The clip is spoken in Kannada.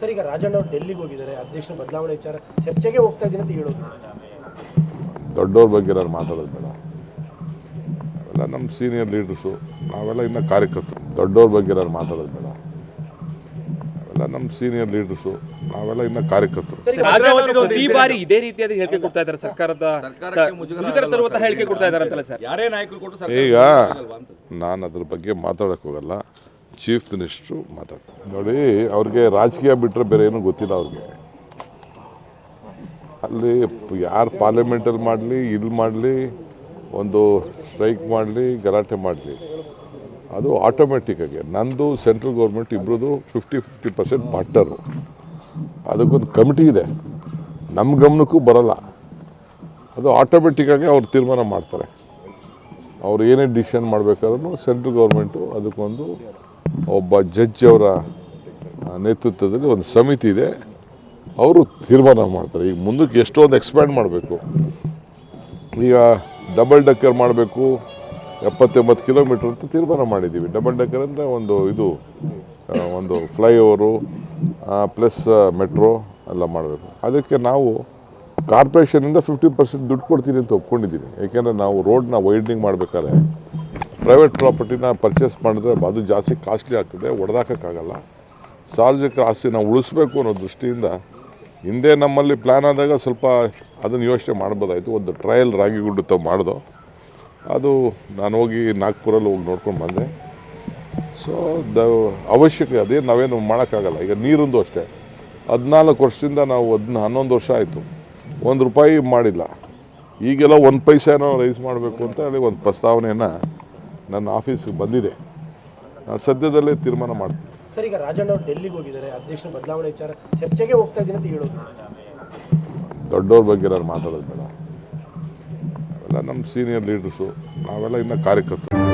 ಸರ್ ಈಗ ರಾಜಣ್ಣ ಅವರು ಡೆಲ್ಲಿಗೆ ಹೋಗಿದ್ದಾರೆ ಅಧ್ಯಕ್ಷರ ಬದಲಾವಣೆ ವಿಚಾರ ಚರ್ಚೆಗೆ ಹೋಗ್ತಾ ಇದ್ದೀನಿ ಅಂತ ಹೇಳೋದು. ದೊಡ್ಡವ್ರ ಬಗ್ಗೆ ನಾನು ಮಾತಾಡೋದು ಬೇಡ. ಅವೆಲ್ಲ ನಮ್ಮ ಸೀನಿಯರ್ ಲೀಡರ್ಸು ನಾವೆಲ್ಲ ಇನ್ನು ಕಾರ್ಯಕರ್ತರು. ದೊಡ್ಡವ್ರ ಬಗ್ಗೆ ನಾನು ಮಾತಾಡೋದು ಬೇಡ. ಅವೆಲ್ಲ ನಮ್ಮ ಸೀನಿಯರ್ ಲೀಡರ್ಸು ನಾವೆಲ್ಲ ಇನ್ನು ಕಾರ್ಯಕರ್ತರು. ಈ ಬಾರಿ ಇದೇ ರೀತಿಯಾದ ಹೇಳಿಕೆ ಕೊಡ್ತಾ ಇದ್ದಾರೆ ಸರ್ಕಾರದ ತರುವಂತಹ ಹೇಳಿಕೆ ಕೊಡ್ತಾ ಇದ್ದಾರೆ ಅಂತಲ್ಲ ಸರ್. ಯಾರೇ ನಾಯಕರು ಈಗ ನಾನು ಅದ್ರ ಬಗ್ಗೆ ಮಾತಾಡಕ್ಕೆ ಹೋಗಲ್ಲ. ಚೀಫ್ ಮಿನಿಸ್ಟ್ರು ಮಾತಾಡ್ತಾರೆ ನೋಡಿ, ಅವ್ರಿಗೆ ರಾಜಕೀಯ ಬಿಟ್ಟರೆ ಬೇರೆ ಏನೂ ಗೊತ್ತಿಲ್ಲ ಅವ್ರಿಗೆ. ಅಲ್ಲಿ ಯಾರು ಪಾರ್ಲಿಮೆಂಟಲ್ಲಿ ಮಾಡಲಿ ಇಲ್ಲಿ ಮಾಡಲಿ, ಒಂದು ಸ್ಟ್ರೈಕ್ ಮಾಡಲಿ, ಗಲಾಟೆ ಮಾಡಲಿ, ಅದು ಆಟೋಮೆಟಿಕ್ಕಾಗಿ ನಂದು ಸೆಂಟ್ರಲ್ ಗೌರ್ಮೆಂಟ್ ಇಬ್ಬರದು ಫಿಫ್ಟಿ ಫಿಫ್ಟಿ ಪರ್ಸೆಂಟ್ ಪಾರ್ಟ್ನರು ಅದಕ್ಕೊಂದು ಕಮಿಟಿ ಇದೆ. ನಮ್ಮ ಗಮನಕ್ಕೂ ಬರಲ್ಲ. ಅದು ಆಟೋಮೆಟಿಕ್ಕಾಗಿ ಅವ್ರು ತೀರ್ಮಾನ ಮಾಡ್ತಾರೆ. ಅವ್ರು ಏನೇ ಡಿಸಿಷನ್ ಮಾಡಬೇಕಾದ್ರೂ ಸೆಂಟ್ರಲ್ ಗೌರ್ಮೆಂಟು ಅದಕ್ಕೊಂದು ಒಬ್ಬ ಜಡ್ಜ್ ಅವರ ನೇತೃತ್ವದಲ್ಲಿ ಒಂದು ಸಮಿತಿ ಇದೆ. ಅವರು ತೀರ್ಮಾನ ಮಾಡ್ತಾರೆ. ಈಗ ಮುಂದಕ್ಕೆ ಎಷ್ಟೊಂದು ಎಕ್ಸ್ಪ್ಯಾಂಡ್ ಮಾಡಬೇಕು. ಈಗ ಡಬಲ್ ಡಕ್ಕರ್ ಮಾಡಬೇಕು. ಎಪ್ಪತ್ತೆಂಬತ್ತು ಕಿಲೋಮೀಟ್ರ್ ಅಂತ ತೀರ್ಮಾನ ಮಾಡಿದ್ದೀವಿ. ಡಬಲ್ ಡಕ್ಕರ್ ಅಂದರೆ ಒಂದು ಇದು ಒಂದು ಫ್ಲೈಓವರು ಪ್ಲಸ್ ಮೆಟ್ರೋ ಎಲ್ಲ ಮಾಡಬೇಕು. ಅದಕ್ಕೆ ನಾವು ಕಾರ್ಪೊರೇಷನಿಂದ ಫಿಫ್ಟಿ ಪರ್ಸೆಂಟ್ ದುಡ್ಡು ಕೊಡ್ತೀನಿ ಅಂತ ಒಪ್ಕೊಂಡಿದ್ದೀನಿ ಏಕೆಂದರೆ ನಾವು ರೋಡ್ನ ವೈಡ್ನಿಂಗ್ ಮಾಡಬೇಕಾದ್ರೆ ಪ್ರೈವೇಟ್ ಪ್ರಾಪರ್ಟಿನ ಪರ್ಚೇಸ್ ಮಾಡಿದ್ರೆ ಅದು ಜಾಸ್ತಿ ಕಾಸ್ಟ್ಲಿ ಆಗ್ತದೆ, ಒಡೆದಾಕೋಕ್ಕಾಗಲ್ಲ. ಸಾರ್ವಜನಿಕ ಆಸ್ತಿ ನಾವು ಉಳಿಸ್ಬೇಕು ಅನ್ನೋ ದೃಷ್ಟಿಯಿಂದ ಹಿಂದೆ ನಮ್ಮಲ್ಲಿ ಪ್ಲ್ಯಾನ್ ಆದಾಗ ಸ್ವಲ್ಪ ಅದನ್ನು ಯೋಚನೆ ಮಾಡ್ಬೋದಾಯಿತು. ಒಂದು ಟ್ರಯಲ್ ರಾಗಿಗುಡ್ಡು ತಾವು ಮಾಡ್ದೋ. ಅದು ನಾನು ಹೋಗಿ ನಾಗ್ಪುರಲ್ಲಿ ಹೋಗಿ ನೋಡ್ಕೊಂಡು ಬಂದೆ. ಸೊ ದ ಅವಶ್ಯಕ ಅದೇ, ನಾವೇನು ಮಾಡೋಕ್ಕಾಗಲ್ಲ. ಈಗ ನೀರಿಂದು ಅಷ್ಟೇ. ಹದಿನಾಲ್ಕು ವರ್ಷದಿಂದ ನಾವು ಅದನ್ನ ಹನ್ನೊಂದು ವರ್ಷ ಆಯಿತು. ಒಂದು ರೂಪಾಯಿ ಮಾಡಿಲ್ಲ. ಈಗೆಲ್ಲ ಒಂದು ಪೈಸೆನೋ ರೈಸ್ ಮಾಡಬೇಕು ಅಂತ ಹೇಳಿ ಒಂದು ಪ್ರಸ್ತಾವನೆಯನ್ನು ನನ್ನ ಆಫೀಸಿಗೆ ಬಂದಿದೆ. ನಾನು ಸದ್ಯದಲ್ಲೇ ತೀರ್ಮಾನ ಮಾಡ್ತೀನಿ. ಸರ್ ಈಗ ರಾಜಣ್ಣ ಅವರು ಡೆಲ್ಲಿಗೆ ಹೋಗಿದ್ದಾರೆ ಅಧ್ಯಕ್ಷರ ಬದಲಾವಣೆ ವಿಚಾರ ಚರ್ಚೆಗೆ ಹೋಗ್ತಾ ಇದ್ದೀನಿ ಅಂತ ಹೇಳೋದು. ದೊಡ್ಡವ್ರ ಬಗ್ಗೆ ನಾನು ಮಾತಾಡೋದು ಬೇಡ. ಅವೆಲ್ಲ ನಮ್ಮ ಸೀನಿಯರ್ ಲೀಡರ್ಸು ನಾವೆಲ್ಲ ಇನ್ನು ಕಾರ್ಯಕರ್ತರು.